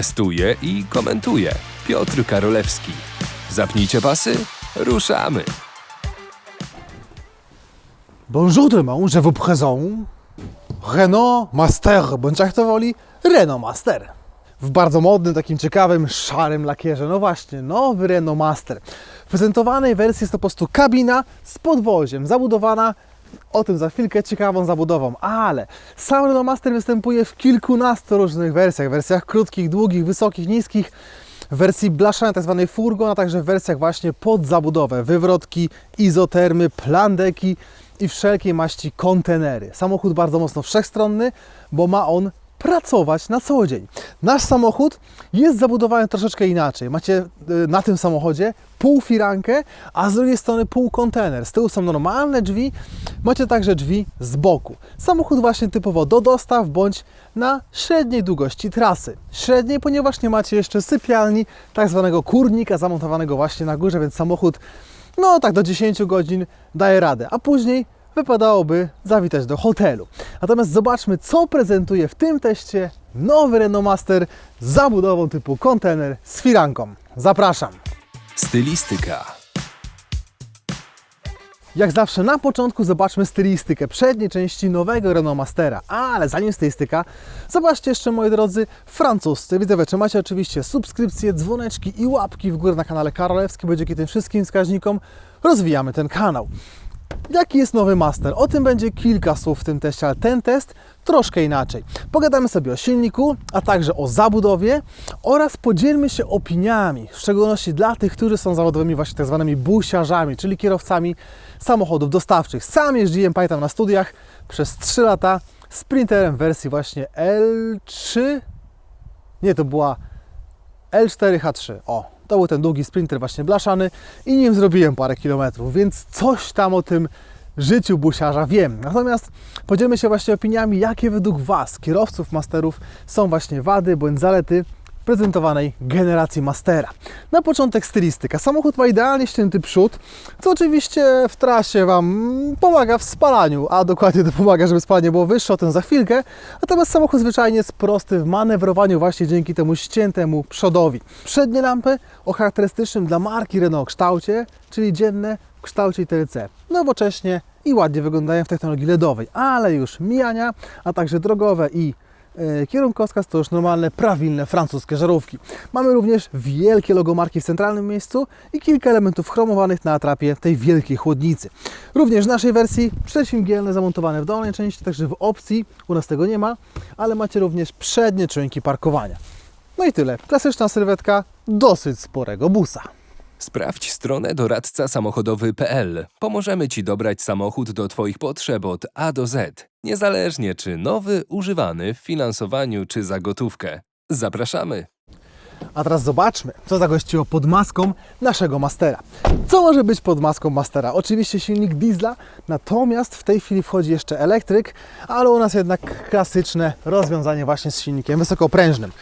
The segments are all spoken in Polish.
Testuje i komentuje Piotr Karolewski. Zapnijcie pasy, ruszamy. Bonjour demain, je vous présente Renault Master, bądź jak to woli, Renault Master. W bardzo modnym, takim ciekawym, szarym lakierze. No właśnie, nowy Renault Master. W prezentowanej wersji jest to po prostu kabina z podwoziem, zabudowana o tym za chwilkę ciekawą zabudową, ale sam Renault Master występuje w kilkunastu różnych wersjach, wersjach krótkich, długich, wysokich, niskich, w wersji blaszanej, tak zwanej furgon, a także w wersjach właśnie pod zabudowę, wywrotki, izotermy, plandeki i wszelkiej maści kontenery. Samochód bardzo mocno wszechstronny, bo ma on pracować na co dzień. Nasz samochód jest zabudowany troszeczkę inaczej. Macie y, na tym samochodzie pół firankę, a z drugiej strony pół kontener. Z tyłu są normalne drzwi, macie także drzwi z boku. Samochód właśnie typowo do dostaw bądź na średniej długości trasy. Średniej, ponieważ nie macie jeszcze sypialni, tak zwanego kurnika zamontowanego właśnie na górze, więc samochód no tak do 10 godzin daje radę, a później wypadałoby zawitać do hotelu. Natomiast zobaczmy, co prezentuje w tym teście nowy Renault Master z zabudową typu kontener z firanką. Zapraszam! Stylistyka. Jak zawsze na początku zobaczmy stylistykę przedniej części nowego Renault Mastera. Ale zanim stylistyka, zobaczcie jeszcze moi drodzy francuscy. Widzowie, czy macie oczywiście subskrypcje, dzwoneczki i łapki w górę na kanale Karolewski, bo dzięki tym wszystkim wskaźnikom rozwijamy ten kanał. Jaki jest nowy Master? O tym będzie kilka słów w tym teście, ale ten test troszkę inaczej. Pogadamy sobie o silniku, a także o zabudowie oraz podzielmy się opiniami, w szczególności dla tych, którzy są zawodowymi właśnie tak zwanymi busiarzami, czyli kierowcami samochodów dostawczych. Sam jeździłem, pamiętam, na studiach przez 3 lata Sprinterem wersji właśnie L3, nie, to była L4H3. O, to był ten długi sprinter właśnie blaszany i nim zrobiłem parę kilometrów, więc coś tam o tym życiu busiarza wiem. Natomiast podzielmy się właśnie opiniami, jakie według Was, kierowców masterów, są właśnie wady bądź zalety prezentowanej generacji Mastera. Na początek stylistyka. Samochód ma idealnie ścięty przód, co oczywiście w trasie Wam pomaga w spalaniu, a dokładnie to pomaga, żeby spalanie było wyższe, o tym za chwilkę. Natomiast samochód zwyczajnie jest prosty w manewrowaniu właśnie dzięki temu ściętemu przodowi. Przednie lampy o charakterystycznym dla marki Renault kształcie, czyli dzienne w kształcie TLC. Nowocześnie i ładnie wyglądają w technologii LEDowej, ale już mijania, a także drogowe i kierunkowskaz to już normalne, prawilne francuskie żarówki. Mamy również wielkie logo marki w centralnym miejscu i kilka elementów chromowanych na atrapie tej wielkiej chłodnicy. Również w naszej wersji prześwingielne zamontowane w dolnej części, także w opcji u nas tego nie ma, ale macie również przednie czujniki parkowania. No i tyle. Klasyczna sylwetka dosyć sporego busa. Sprawdź stronę doradca samochodowy.pl. Pomożemy Ci dobrać samochód do Twoich potrzeb od A do Z. Niezależnie czy nowy, używany, w finansowaniu czy za gotówkę. Zapraszamy! A teraz zobaczmy, co zagościło pod maską naszego Mastera. Co może być pod maską Mastera? Oczywiście silnik diesla, natomiast w tej chwili wchodzi jeszcze elektryk, ale u nas jednak klasyczne rozwiązanie właśnie z silnikiem wysokoprężnym.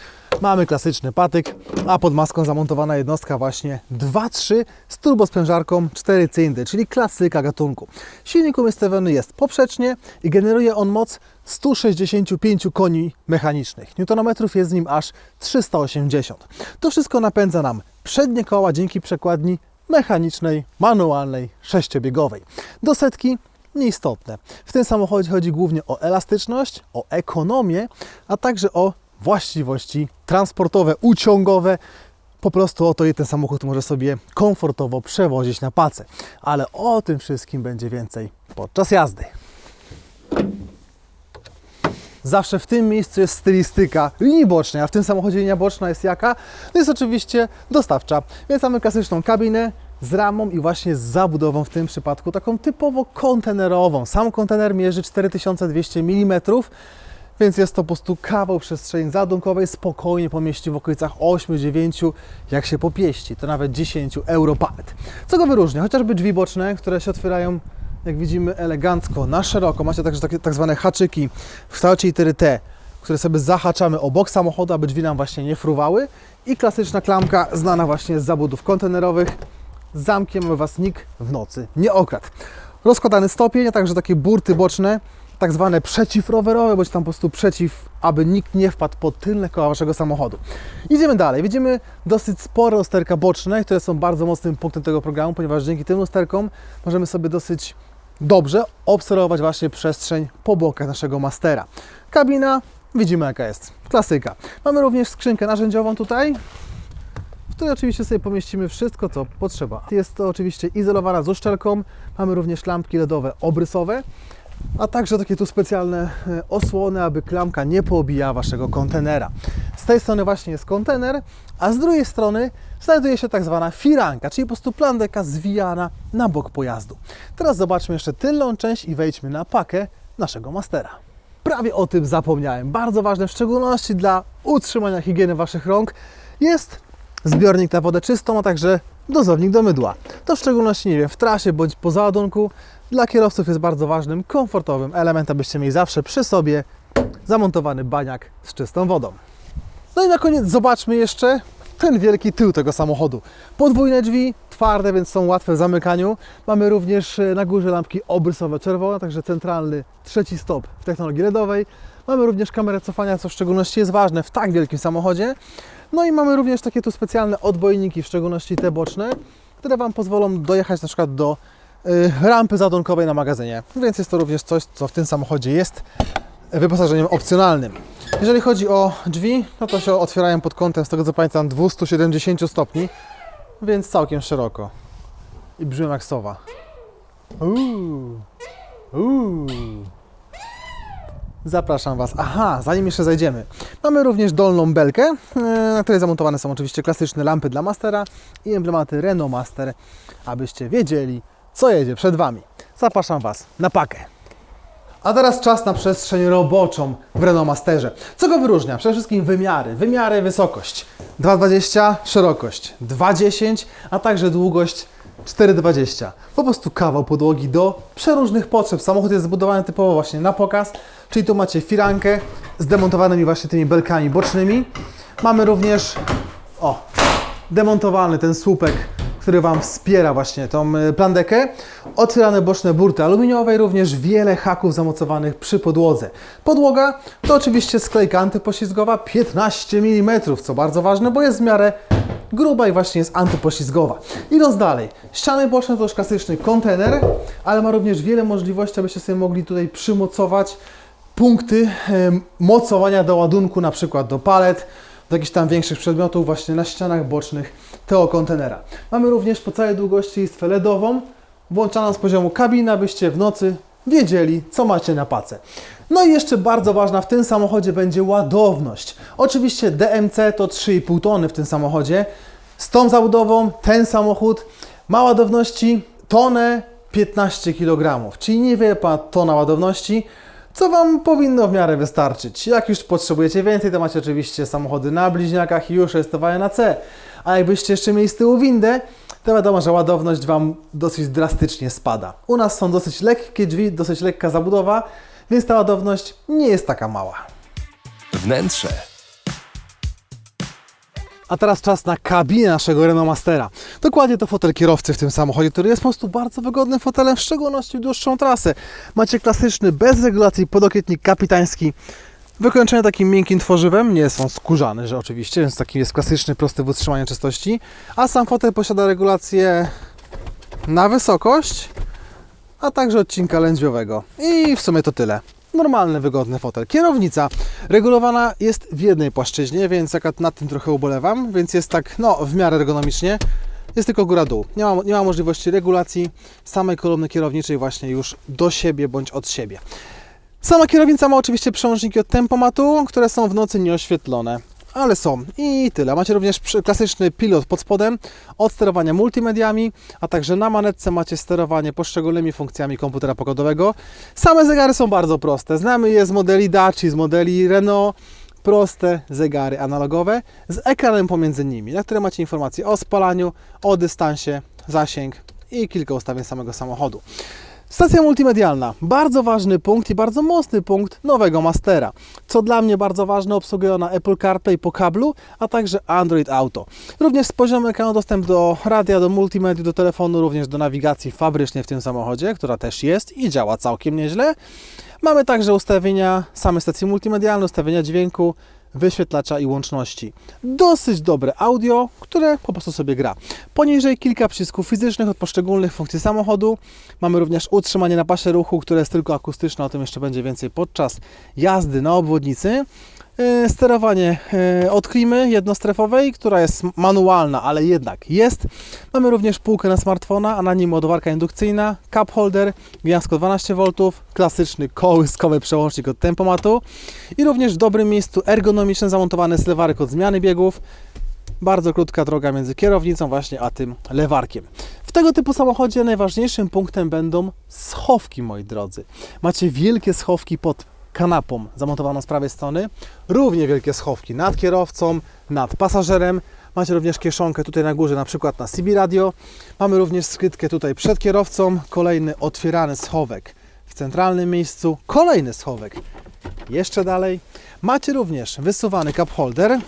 Mamy klasyczny patyk, a pod maską zamontowana jednostka właśnie 2.3 z turbosprężarką 4 cylindry, czyli klasyka gatunku. Silnik umiejscowiony jest poprzecznie i generuje on moc 165 koni mechanicznych. Newtonometrów jest z nim aż 380. To wszystko napędza nam przednie koła dzięki przekładni mechanicznej, manualnej, sześciobiegowej. Do setki nieistotne. W tym samochodzie chodzi głównie o elastyczność, o ekonomię, a także o właściwości transportowe, uciągowe. Po prostu o to je ten samochód może sobie komfortowo przewozić na pacę. Ale o tym wszystkim będzie więcej podczas jazdy. Zawsze w tym miejscu jest stylistyka linii bocznej, a w tym samochodzie linia boczna jest jaka? No jest oczywiście dostawcza. Więc mamy klasyczną kabinę z ramą i właśnie z zabudową w tym przypadku taką typowo kontenerową. Sam kontener mierzy 4200 mm, więc jest to po prostu kawał przestrzeni zadunkowej, spokojnie pomieści w okolicach 8-9, jak się popieści, to nawet 10 euro palet. Co go wyróżnia? Chociażby drzwi boczne, które się otwierają, jak widzimy, elegancko, na szeroko. Macie także takie tak zwane haczyki w kształcie litery T, które sobie zahaczamy obok samochodu, aby drzwi nam właśnie nie fruwały. I klasyczna klamka, znana właśnie z zabudów kontenerowych, z zamkiem, Was nikt w nocy nie okradł. Rozkładany stopień, a także takie burty boczne, tak zwane przeciwrowerowe, bądź tam po prostu przeciw, aby nikt nie wpadł pod tylne koła Waszego samochodu. Idziemy dalej. Widzimy dosyć spore lusterka boczne, które są bardzo mocnym punktem tego programu, ponieważ dzięki tym lusterkom możemy sobie dosyć dobrze obserwować właśnie przestrzeń po bokach naszego Mastera. Kabina, widzimy jaka jest, klasyka. Mamy również skrzynkę narzędziową tutaj, której oczywiście sobie pomieścimy wszystko, co potrzeba. Jest to oczywiście izolowana z uszczelką, mamy również lampki LEDowe obrysowe, a także takie tu specjalne e, osłony, aby klamka nie poobijała Waszego kontenera. Z tej strony właśnie jest kontener, a z drugiej strony znajduje się tak zwana firanka, czyli po prostu plandeka zwijana na bok pojazdu. Teraz zobaczmy jeszcze tylną część i wejdźmy na pakę naszego Mastera. Prawie o tym zapomniałem. Bardzo ważne, w szczególności dla utrzymania higieny Waszych rąk, jest zbiornik na wodę czystą, a także dozownik do mydła. To w szczególności, nie wiem, w trasie bądź po załadunku dla kierowców jest bardzo ważnym, komfortowym elementem, abyście mieli zawsze przy sobie zamontowany baniak z czystą wodą. No i na koniec zobaczmy jeszcze ten wielki tył tego samochodu. Podwójne drzwi, twarde, więc są łatwe w zamykaniu. Mamy również e, na górze lampki obrysowe czerwone, także centralny trzeci stop w technologii LEDowej. Mamy również kamerę cofania, co w szczególności jest ważne w tak wielkim samochodzie. No i mamy również takie tu specjalne odbojniki, w szczególności te boczne, które Wam pozwolą dojechać na przykład do y, rampy załadunkowej na magazynie. Więc jest to również coś, co w tym samochodzie jest wyposażeniem opcjonalnym. Jeżeli chodzi o drzwi, no to się otwierają pod kątem, z tego co pamiętam, 270 stopni, więc całkiem szeroko. I brzmią jak sowa. Uuu. Uuu. Zapraszam Was. Aha, zanim jeszcze zajdziemy. Mamy również dolną belkę, e, na której zamontowane są oczywiście klasyczne lampy dla Mastera i emblematy Renault Master, abyście wiedzieli, co jedzie przed Wami. Zapraszam Was na pakę. A teraz czas na przestrzeń roboczą w Renault Masterze. Co go wyróżnia? Przede wszystkim wymiary. Wymiary, wysokość. 2,20 szerokość, 2,10, a także długość 4,20. Po prostu kawał podłogi do przeróżnych potrzeb. Samochód jest zbudowany typowo właśnie na pokaz, czyli tu macie firankę z demontowanymi właśnie tymi belkami bocznymi. Mamy również, o, demontowany ten słupek, który Wam wspiera właśnie tą y, plandekę. Otwierane boczne burty aluminiowe i również wiele haków zamocowanych przy podłodze. Podłoga to oczywiście sklejka antypoślizgowa 15 mm, co bardzo ważne, bo jest w miarę gruba i właśnie jest antypoślizgowa. Idąc dalej, ściany boczne to już klasyczny kontener, ale ma również wiele możliwości, abyście sobie mogli tutaj przymocować punkty mocowania do ładunku, na przykład do palet, do jakichś tam większych przedmiotów właśnie na ścianach bocznych tego kontenera. Mamy również po całej długości listwę LEDową, włączaną z poziomu kabiny, abyście w nocy wiedzieli, co macie na pace. No i jeszcze bardzo ważna w tym samochodzie będzie ładowność. Oczywiście DMC to 3,5 tony w tym samochodzie. Z tą zabudową ten samochód ma ładowności tonę 15 kg, czyli niewiele ponad tona ładowności, co Wam powinno w miarę wystarczyć. Jak już potrzebujecie więcej, to macie oczywiście samochody na bliźniakach i już rejestrowane na C. A jakbyście jeszcze mieli z tyłu windę, to wiadomo, że ładowność Wam dosyć drastycznie spada. U nas są dosyć lekkie drzwi, dosyć lekka zabudowa, więc ta ładowność nie jest taka mała. Wnętrze. A teraz czas na kabinę naszego Renault Mastera. Dokładnie to fotel kierowcy w tym samochodzie, który jest po prostu bardzo wygodnym fotelem, w szczególności w dłuższą trasę. Macie klasyczny, bez regulacji podokietnik kapitański, wykończony takim miękkim tworzywem, nie są skórzane, że oczywiście, więc taki jest klasyczny, prosty w utrzymaniu czystości. A sam fotel posiada regulację na wysokość, a także odcinka lędźwiowego. I w sumie to tyle. Normalny, wygodny fotel. Kierownica regulowana jest w jednej płaszczyźnie, więc akurat nad tym trochę ubolewam, więc jest tak, no, w miarę ergonomicznie. Jest tylko góra-dół. Nie ma, nie ma możliwości regulacji samej kolumny kierowniczej właśnie już do siebie bądź od siebie. Sama kierownica ma oczywiście przełączniki od tempomatu, które są w nocy nieoświetlone. Ale są i tyle. Macie również klasyczny pilot pod spodem od sterowania multimediami, a także na manetce macie sterowanie poszczególnymi funkcjami komputera pokładowego. Same zegary są bardzo proste. Znamy je z modeli Daci, z modeli Renault. Proste zegary analogowe z ekranem pomiędzy nimi, na które macie informacje o spalaniu, o dystansie, zasięg i kilka ustawień samego samochodu. Stacja multimedialna. Bardzo ważny punkt i bardzo mocny punkt nowego Mastera. Co dla mnie bardzo ważne, obsługuje ona Apple CarPlay po kablu, a także Android Auto. Również z poziomu ekranu dostęp do radia, do multimediów, do telefonu, również do nawigacji fabrycznej w tym samochodzie, która też jest i działa całkiem nieźle. Mamy także ustawienia same stacji multimedialne, ustawienia dźwięku, wyświetlacza i łączności. Dosyć dobre audio, które po prostu sobie gra. Poniżej kilka przycisków fizycznych od poszczególnych funkcji samochodu. Mamy również utrzymanie na pasie ruchu, które jest tylko akustyczne, o tym jeszcze będzie więcej podczas jazdy na obwodnicy. E, Sterowanie e, od klimy jednostrefowej, która jest manualna, ale jednak jest. Mamy również półkę na smartfona, a na nim ładowarka indukcyjna, cup holder, gniazdko 12 V, klasyczny kołyskowy przełącznik od tempomatu i również w dobrym miejscu ergonomiczny zamontowany jest lewarek od zmiany biegów. Bardzo krótka droga między kierownicą właśnie a tym lewarkiem. W tego typu samochodzie najważniejszym punktem będą schowki, moi drodzy. Macie wielkie schowki pod kanapą zamontowaną z prawej strony, równie wielkie schowki nad kierowcą, nad pasażerem. Macie również kieszonkę tutaj na górze, na przykład na CB Radio. Mamy również skrytkę tutaj przed kierowcą, kolejny otwierany schowek w centralnym miejscu, kolejny schowek jeszcze dalej. Macie również wysuwany cup holder,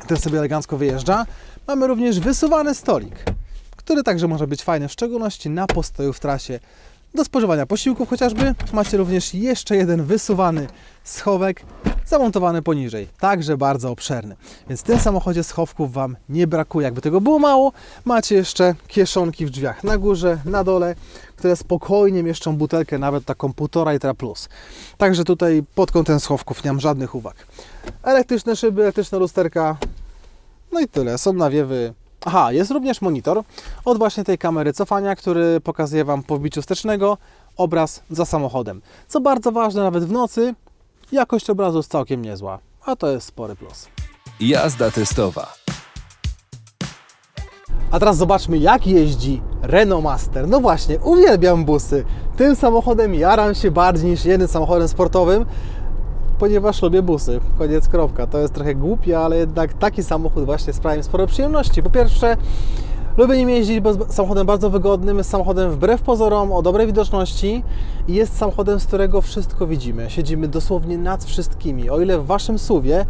który sobie elegancko wyjeżdża. Mamy również wysuwany stolik, który także może być fajny, w szczególności na postoju w trasie do spożywania posiłków chociażby. Macie również jeszcze jeden wysuwany schowek zamontowany poniżej, także bardzo obszerny. Więc w tym samochodzie schowków Wam nie brakuje. Jakby tego było mało, macie jeszcze kieszonki w drzwiach na górze, na dole, które spokojnie mieszczą butelkę, nawet taką 1,5 litra plus. Także tutaj pod kątem schowków nie mam żadnych uwag. Elektryczne szyby, elektryczne lusterka, no i tyle. Są nawiewy. Aha, jest również monitor od właśnie tej kamery cofania, który pokazuje Wam po wbiciu wstecznego obraz za samochodem. Co bardzo ważne, nawet w nocy jakość obrazu jest całkiem niezła, a to jest spory plus. Jazda testowa. A teraz zobaczmy, jak jeździ Renault Master. No właśnie, uwielbiam busy. Tym samochodem jaram się bardziej niż jednym samochodem sportowym, ponieważ lubię busy. Koniec, kropka. To jest trochę głupie, ale jednak taki samochód właśnie sprawia mi sporo przyjemności. Po pierwsze, lubię nim jeździć, bo jest samochodem bardzo wygodnym, jest samochodem wbrew pozorom, o dobrej widoczności i jest samochodem, z którego wszystko widzimy. Siedzimy dosłownie nad wszystkimi. O ile w Waszym suwie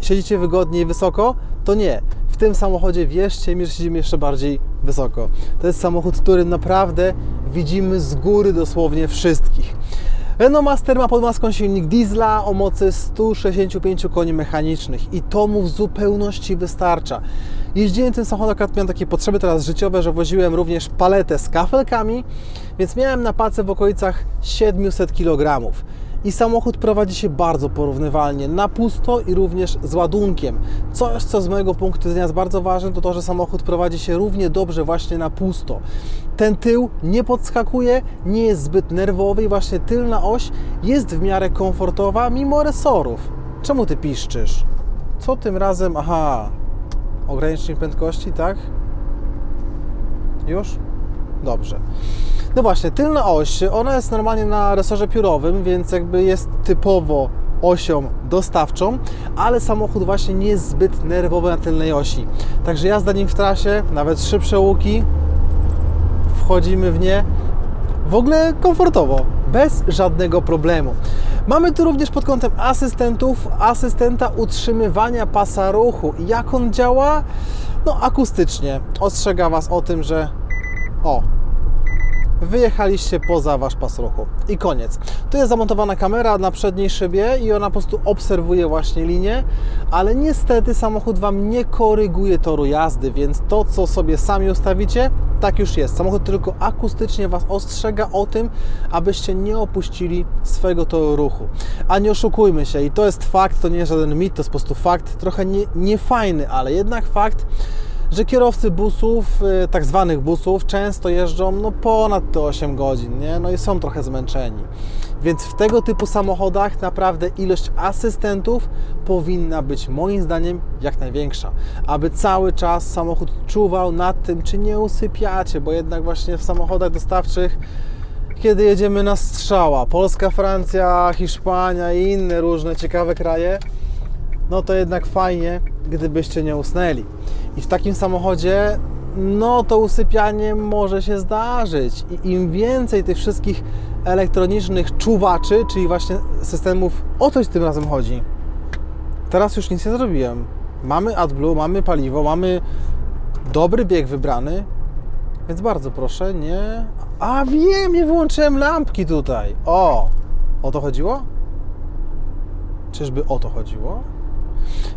siedzicie wygodnie i wysoko, to nie. W tym samochodzie wierzcie mi, że siedzimy jeszcze bardziej wysoko. To jest samochód, który naprawdę widzimy z góry dosłownie wszystkich. Renault Master ma pod maską silnik diesla o mocy 165 koni mechanicznych i to mu w zupełności wystarcza. Jeździłem tym samochodem, akurat miałem takie potrzeby teraz życiowe, że woziłem również paletę z kafelkami, więc miałem na pace w okolicach 700 kg. I samochód prowadzi się bardzo porównywalnie, na pusto i również z ładunkiem. Coś, co z mojego punktu widzenia jest bardzo ważne, to to, że samochód prowadzi się równie dobrze właśnie na pusto. Ten tył nie podskakuje, nie jest zbyt nerwowy i właśnie tylna oś jest w miarę komfortowa mimo resorów. Czemu ty piszczysz? Co tym razem? Aha, ogranicznik prędkości, tak? Już? Dobrze. No właśnie, tylna oś, ona jest normalnie na resorze piórowym, więc jakby jest typowo osią dostawczą, ale samochód właśnie nie jest zbyt nerwowy na tylnej osi. Także jazda nim w trasie, nawet szybsze łuki, wchodzimy w nie w ogóle komfortowo, bez żadnego problemu. Mamy tu również pod kątem asystentów, asystenta utrzymywania pasa ruchu. Jak on działa? No akustycznie. Ostrzega Was o tym, że o, wyjechaliście poza Wasz pas ruchu. I koniec. Tu jest zamontowana kamera na przedniej szybie i ona po prostu obserwuje właśnie linię, ale niestety samochód Wam nie koryguje toru jazdy, więc to, co sobie sami ustawicie, tak już jest. Samochód tylko akustycznie Was ostrzega o tym, abyście nie opuścili swojego toru ruchu. A nie oszukujmy się, i to jest fakt, to nie jest żaden mit, to jest po prostu fakt, trochę nie, niefajny, ale jednak fakt, że kierowcy busów, y, tak zwanych busów, często jeżdżą no, ponad te 8 godzin, nie? No i są trochę zmęczeni. Więc w tego typu samochodach naprawdę ilość asystentów powinna być moim zdaniem jak największa, aby cały czas samochód czuwał nad tym, czy nie usypiacie, bo jednak właśnie w samochodach dostawczych kiedy jedziemy na strzała, Polska, Francja, Hiszpania i inne różne ciekawe kraje, no to jednak fajnie, gdybyście nie usnęli. I w takim samochodzie, no to usypianie może się zdarzyć. I im więcej tych wszystkich elektronicznych czuwaczy, czyli właśnie systemów, o coś tym razem chodzi. Teraz już nic nie zrobiłem. Mamy AdBlue, mamy paliwo, mamy dobry bieg wybrany, więc bardzo proszę, nie. A wiem, nie wyłączyłem lampki tutaj. O! O to chodziło? Czyżby o to chodziło?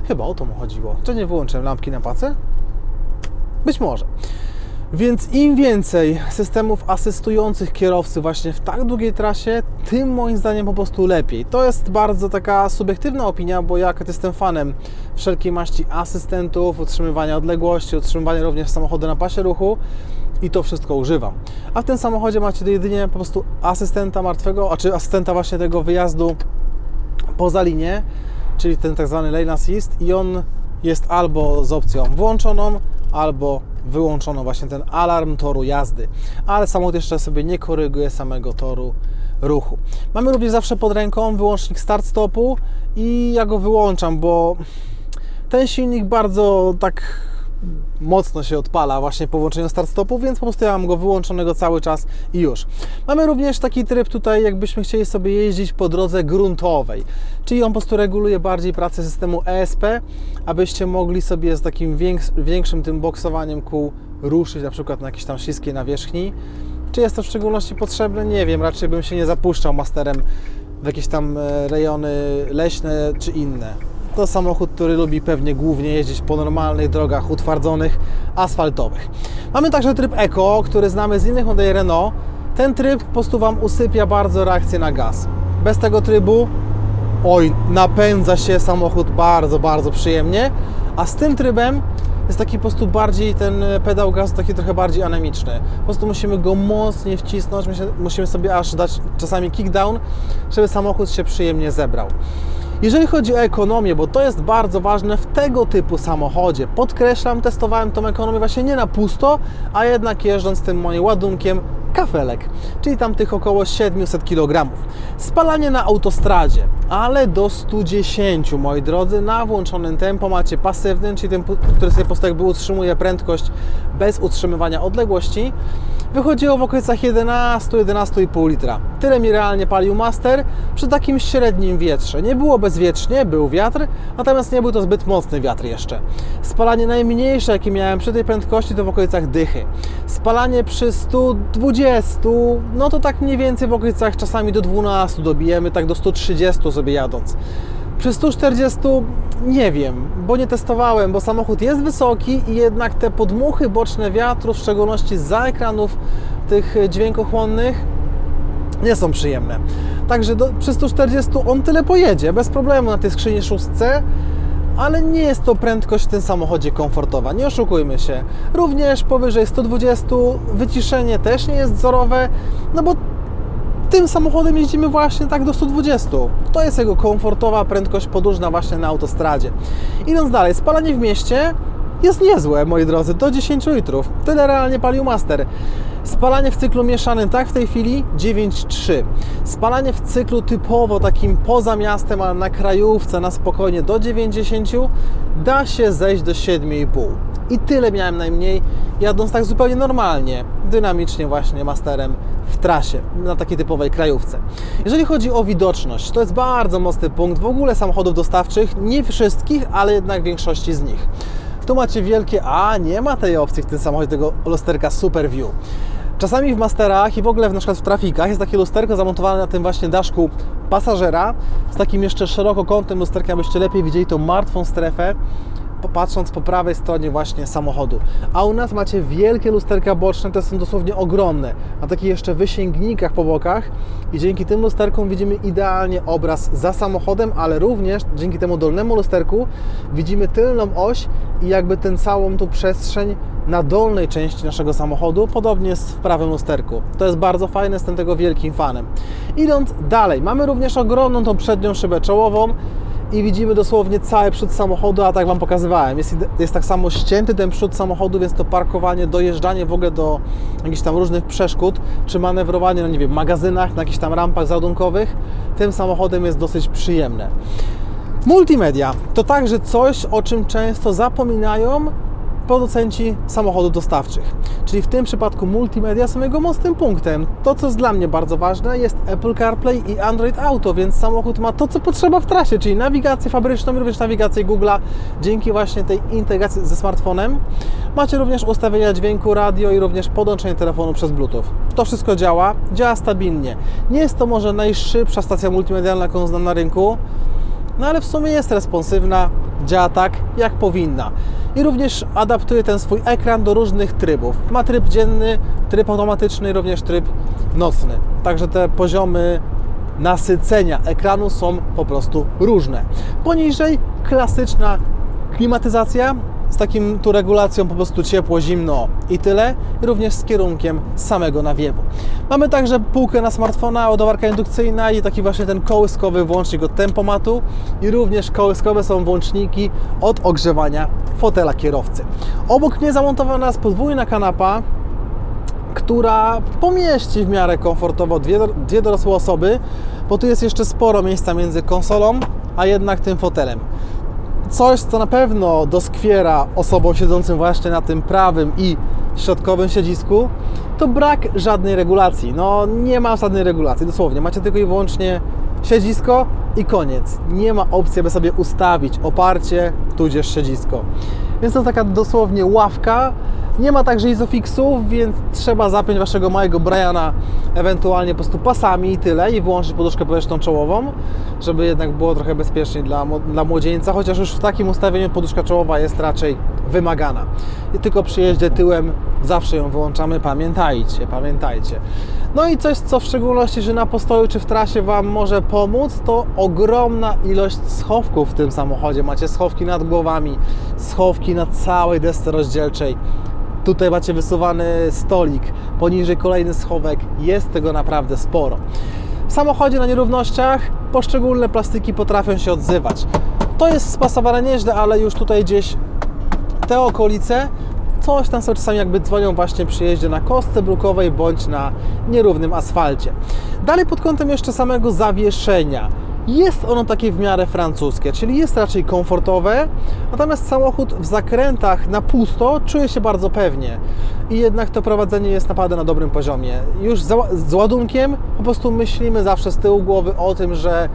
Chyba o to mu chodziło. Czy nie wyłączyłem lampki na pace? Być może. Więc im więcej systemów asystujących kierowcy właśnie w tak długiej trasie, tym moim zdaniem po prostu lepiej. To jest bardzo taka subiektywna opinia, bo ja jestem fanem wszelkiej maści asystentów, utrzymywania odległości, utrzymywania również samochodu na pasie ruchu i to wszystko używam. A w tym samochodzie macie jedynie po prostu asystenta martwego, a czy asystenta właśnie tego wyjazdu poza linię, czyli ten tak zwany lane assist i on jest albo z opcją włączoną, albo wyłączono właśnie ten alarm toru jazdy, ale samochód jeszcze sobie nie koryguje samego toru ruchu. Mamy również zawsze pod ręką wyłącznik start-stopu i ja go wyłączam, bo ten silnik bardzo tak mocno się odpala właśnie po włączeniu start-stopu, więc po prostu ja mam go wyłączonego cały czas i już. Mamy również taki tryb tutaj, jakbyśmy chcieli sobie jeździć po drodze gruntowej, czyli on po prostu reguluje bardziej pracę systemu ESP, abyście mogli sobie z takim więks- większym tym boksowaniem kół ruszyć na przykład na jakiejś tam śliskiej nawierzchni. Czy jest to w szczególności potrzebne? Nie wiem, raczej bym się nie zapuszczał masterem w jakieś tam e, rejony leśne czy inne. To samochód, który lubi pewnie głównie jeździć po normalnych drogach utwardzonych, asfaltowych. Mamy także tryb Eco, który znamy z innych modeli Renault. Ten tryb po prostu Wam usypia bardzo reakcję na gaz. Bez tego trybu, oj, napędza się samochód bardzo, bardzo przyjemnie, a z tym trybem jest taki po prostu bardziej ten pedał gazu taki trochę bardziej anemiczny. Po prostu musimy go mocniej wcisnąć, musimy- sobie aż dać czasami kickdown, żeby samochód się przyjemnie zebrał. Jeżeli chodzi o ekonomię, bo to jest bardzo ważne w tego typu samochodzie, podkreślam, testowałem tą ekonomię właśnie nie na pusto, a jednak jeżdżąc tym moim ładunkiem kafelek, czyli tam tych około 700 kg. Spalanie na autostradzie, ale do 110, moi drodzy, na włączonym tempomacie pasywnym, czyli tym, który sobie po jakby utrzymuje prędkość bez utrzymywania odległości, wychodziło w okolicach 11-11,5 litra. Tyle mi realnie palił Master przy takim średnim wietrze. Nie było bezwiecznie, był wiatr, natomiast nie był to zbyt mocny wiatr jeszcze. Spalanie najmniejsze, jakie miałem przy tej prędkości, to w okolicach dychy. Spalanie przy 120, no to tak mniej więcej w okolicach czasami do 12 dobijemy, tak do 130 sobie jadąc. Przy 140 nie wiem, bo nie testowałem, bo samochód jest wysoki i jednak te podmuchy boczne wiatru, w szczególności za ekranów tych dźwiękochłonnych, nie są przyjemne. Także do, przy 140 on tyle pojedzie, bez problemu na tej skrzyni szóstce, ale nie jest to prędkość w tym samochodzie komfortowa, nie oszukujmy się. Również powyżej 120 wyciszenie też nie jest wzorowe, no bo tym samochodem jeździmy właśnie tak do 120. To jest jego komfortowa prędkość podróżna właśnie na autostradzie. Idąc dalej, spalanie w mieście jest niezłe, moi drodzy, do 10 litrów. Tyle realnie palił Master. Spalanie w cyklu mieszanym, tak w tej chwili 9,3. Spalanie w cyklu typowo takim poza miastem, ale na krajówce, na spokojnie do 90, da się zejść do 7,5. I tyle miałem najmniej, jadąc tak zupełnie normalnie, dynamicznie właśnie masterem w trasie, na takiej typowej krajówce. Jeżeli chodzi o widoczność, to jest bardzo mocny punkt w ogóle samochodów dostawczych, nie wszystkich, ale jednak większości z nich. Tu macie wielkie, a nie ma tej opcji w tym samochodzie, tego lusterka Super View. Czasami w masterach i w ogóle w, na przykład w trafikach jest takie lusterko zamontowane na tym właśnie daszku pasażera z takim jeszcze szerokokątnym lusterkiem, abyście lepiej widzieli tą martwą strefę patrząc po prawej stronie właśnie samochodu. A u nas macie wielkie lusterka boczne, te są dosłownie ogromne, na takich jeszcze wysięgnikach po bokach i dzięki tym lusterkom widzimy idealnie obraz za samochodem, ale również dzięki temu dolnemu lusterku widzimy tylną oś i jakby tę całą tu przestrzeń na dolnej części naszego samochodu, podobnie jest w prawym lusterku. To jest bardzo fajne, jestem tego wielkim fanem. Idąc dalej, mamy również ogromną tą przednią szybę czołową, i widzimy dosłownie cały przód samochodu, a tak Wam pokazywałem. Jest, jest tak samo ścięty ten przód samochodu, więc to parkowanie, dojeżdżanie w ogóle do jakichś tam różnych przeszkód, czy manewrowanie na, nie wiem, magazynach, na jakichś tam rampach załadunkowych, tym samochodem jest dosyć przyjemne. Multimedia to także coś, o czym często zapominają producenci samochodów dostawczych. Czyli w tym przypadku multimedia są jego mocnym punktem. To, co jest dla mnie bardzo ważne, jest Apple CarPlay i Android Auto, więc samochód ma to, co potrzeba w trasie, czyli nawigację fabryczną i również nawigację Google'a dzięki właśnie tej integracji ze smartfonem. Macie również ustawienia dźwięku, radio i również podłączenie telefonu przez Bluetooth. To wszystko działa, działa stabilnie. Nie jest to może najszybsza stacja multimedialna, jaką znam na rynku, no ale w sumie jest responsywna, działa tak, jak powinna. I również adaptuje ten swój ekran do różnych trybów. Ma tryb dzienny, tryb automatyczny również tryb nocny. Także te poziomy nasycenia ekranu są po prostu różne. Poniżej klasyczna klimatyzacja z takim tu regulacją po prostu ciepło, zimno i tyle, również z kierunkiem samego nawiewu. Mamy także półkę na smartfona, ładowarka indukcyjna i taki właśnie ten kołyskowy włącznik od tempomatu i również kołyskowe są włączniki od ogrzewania fotela kierowcy. Obok mnie zamontowana jest podwójna kanapa, która pomieści w miarę komfortowo dwie, dwie dorosłe osoby, bo tu jest jeszcze sporo miejsca między konsolą, a jednak tym fotelem. Coś, co na pewno doskwiera osobom siedzącym właśnie na tym prawym i środkowym siedzisku, to brak żadnej regulacji. No nie ma żadnej regulacji, dosłownie. Macie tylko i wyłącznie siedzisko i koniec. Nie ma opcji, aby sobie ustawić oparcie, tudzież siedzisko. Więc to taka dosłownie ławka. Nie ma także izofixów, więc trzeba zapiąć waszego małego Briana ewentualnie po prostu pasami i tyle i wyłączyć poduszkę powietrzną czołową, żeby jednak było trochę bezpieczniej dla, dla młodzieńca, chociaż już w takim ustawieniu poduszka czołowa jest raczej wymagana. I tylko przy jeździe tyłem zawsze ją wyłączamy, pamiętajcie, pamiętajcie. No i coś, co w szczególności, że na postoju czy w trasie Wam może pomóc, to ogromna ilość schowków w tym samochodzie. Macie schowki nad głowami, schowki na całej desce rozdzielczej. Tutaj macie wysuwany stolik, poniżej kolejny schowek. Jest tego naprawdę sporo. W samochodzie na nierównościach poszczególne plastiki potrafią się odzywać. To jest spasowane nieźle, ale już tutaj gdzieś te okolice coś tam sobie czasami jakby dzwonią właśnie przy jeździe na kostce brukowej bądź na nierównym asfalcie. Dalej pod kątem jeszcze samego zawieszenia. Jest ono takie w miarę francuskie, czyli jest raczraczej komfortowe, natomiast samochód w zakrętach na pusto czuje się bardzo pewnie i jednak to prowadzenie jest naprawdę na dobrym poziomie. Już z ładunkiem po prostu myślimy zawsze z tyłu głowy o tym, że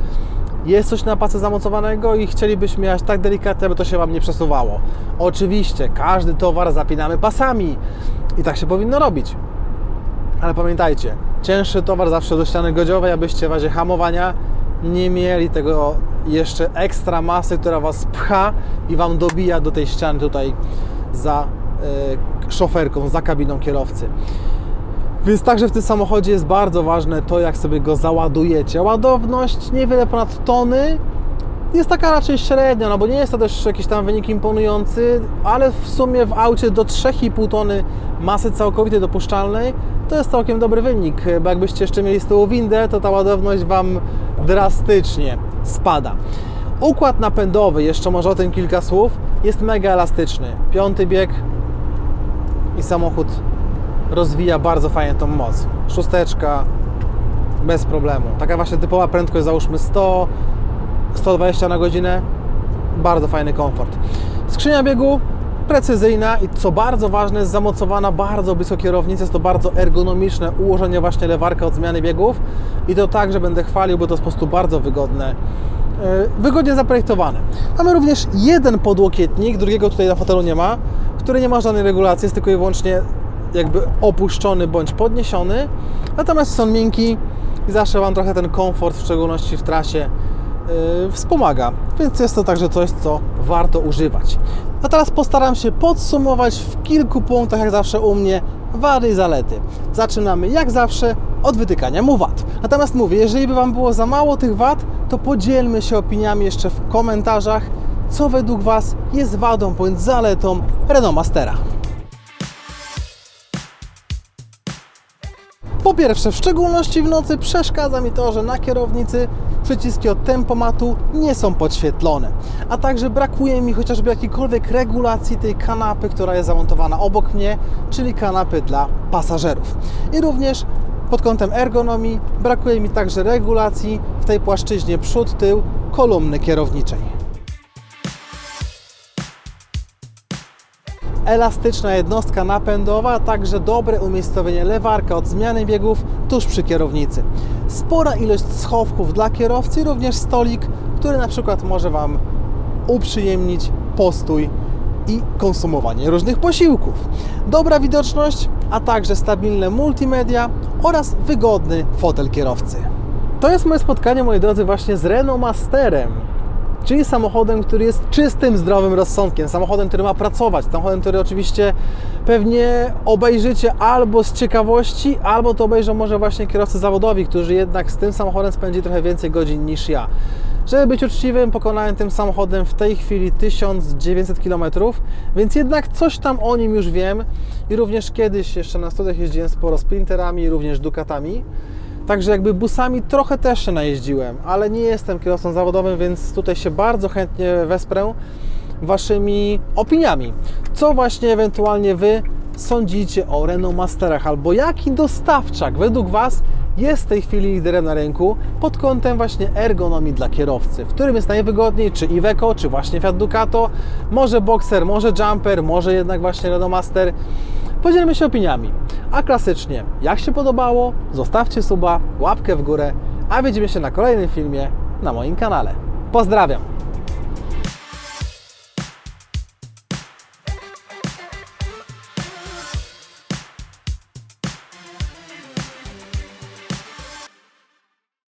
jest coś na pace zamocowanego i chcielibyśmy jechać tak delikatnie, aby to się Wam nie przesuwało. Oczywiście, każdy towar zapinamy pasami i tak się powinno robić. Ale pamiętajcie, cięższy towar zawsze do ściany godziowej, abyście w razie hamowania nie mieli tego jeszcze ekstra masy, która Was pcha i Wam dobija do tej ściany tutaj za e, szoferką, za kabiną kierowcy. Więc także w tym samochodzie jest bardzo ważne to, jak sobie go załadujecie. Ładowność niewiele ponad tony jest taka raczej średnia, no bo nie jest to też jakiś tam wynik imponujący, ale w sumie w aucie do 3,5 tony masy całkowitej dopuszczalnej to jest całkiem dobry wynik, bo jakbyście jeszcze mieli z tyłu windę, to ta ładowność Wam drastycznie spada. Układ napędowy, jeszcze może o tym kilka słów, jest mega elastyczny. Piąty bieg i samochód rozwija bardzo fajnie tą moc. Szósteczka bez problemu. Taka właśnie typowa prędkość, załóżmy 100, 120 na godzinę. Bardzo fajny komfort. Skrzynia biegu precyzyjna i co bardzo ważne, jest zamocowana bardzo blisko kierownicy. Jest to bardzo ergonomiczne ułożenie właśnie lewarka od zmiany biegów i to także będę chwalił, bo to jest po prostu bardzo wygodne. Yy, Wygodnie zaprojektowane. Mamy również jeden podłokietnik, drugiego tutaj na fotelu nie ma, który nie ma żadnej regulacji, jest tylko i wyłącznie jakby opuszczony bądź podniesiony. Natomiast on miękki i zawsze Wam trochę ten komfort, w szczególności w trasie, yy, wspomaga. Więc jest to także coś, co warto używać. A teraz postaram się podsumować w kilku punktach, jak zawsze u mnie, wady i zalety. Zaczynamy jak zawsze od wytykania mu wad. Natomiast mówię, jeżeli by Wam było za mało tych wad, to podzielmy się opiniami jeszcze w komentarzach, co według Was jest wadą bądź zaletą Renault Po pierwsze, w szczególności w nocy przeszkadza mi to, że na kierownicy przyciski od tempomatu nie są podświetlone, a także brakuje mi chociażby jakiejkolwiek regulacji tej kanapy, która jest zamontowana obok mnie, czyli kanapy dla pasażerów. I również pod kątem ergonomii brakuje mi także regulacji w tej płaszczyźnie przód-tył kolumny kierowniczej. Elastyczna jednostka napędowa, także dobre umiejscowienie lewarka od zmiany biegów tuż przy kierownicy. Spora ilość schowków dla kierowcy, również stolik, który na przykład może Wam uprzyjemnić postój i konsumowanie różnych posiłków. Dobra widoczność, a także stabilne multimedia oraz wygodny fotel kierowcy. To jest moje spotkanie, moi drodzy, właśnie z Renault Masterem, czyli samochodem, który jest czystym, zdrowym rozsądkiem, samochodem, który ma pracować, samochodem, który oczywiście pewnie obejrzycie albo z ciekawości, albo to obejrzą może właśnie kierowcy zawodowi, którzy jednak z tym samochodem spędzi trochę więcej godzin niż ja. Żeby być uczciwym, pokonałem tym samochodem w tej chwili 1900 km, więc jednak coś tam o nim już wiem i również kiedyś jeszcze na studiach jeździłem sporo Sprinterami, również Ducatami. Także jakby busami trochę też się najeździłem, ale nie jestem kierowcą zawodowym, więc tutaj się bardzo chętnie wesprę Waszymi opiniami. Co właśnie ewentualnie Wy sądzicie o Renault Masterach, albo jaki dostawczak według Was jest w tej chwili liderem na rynku pod kątem właśnie ergonomii dla kierowcy, w którym jest najwygodniej, czy Iveco, czy właśnie Fiat Ducato, może Boxer, może Jumper, może jednak właśnie Renault Master. Podzielmy się opiniami. A klasycznie, jak się podobało, zostawcie suba, łapkę w górę, a widzimy się na kolejnym filmie na moim kanale. Pozdrawiam!